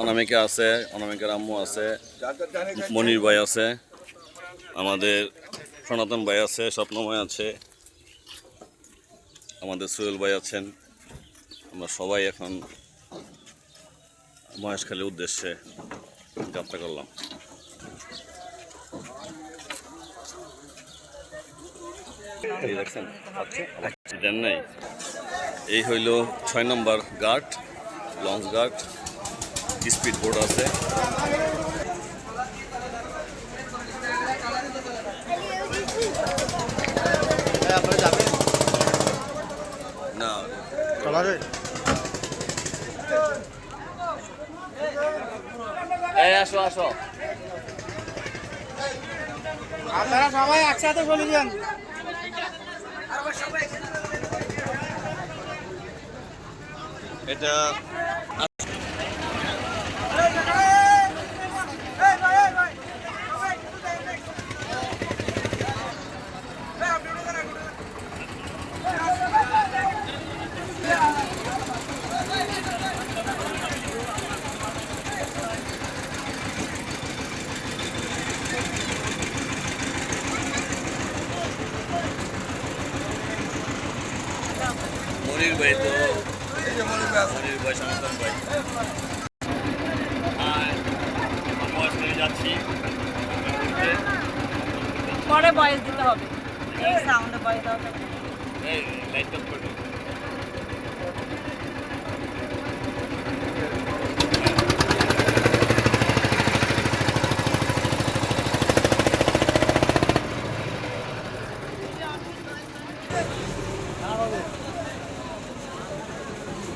অনামিকা আছে, অনামিকার আম্মু আছে, মনির ভাই আছে, আমাদের সনাতন ভাই আছে, স্বপ্নময় আছে, আমাদের সোহেল ভাই আছেন। আমরা সবাই এখন মহেশখালীর উদ্দেশ্যে যাত্রা করলাম। নাই। এই হইল ছয় নম্বর guard, launch guard. Speed boat আছে? না। এই আসো আসো। আপনারা সবাই একসাথে চলে যান এটা মনির ভাই তো। মনির ভাই সমর্থন ভাই যাচ্ছি। পরে বয়স দিতে হবে। এই সাউন্ডে বয়স দেওয়া এই লাইট অফ করে Hallelujah.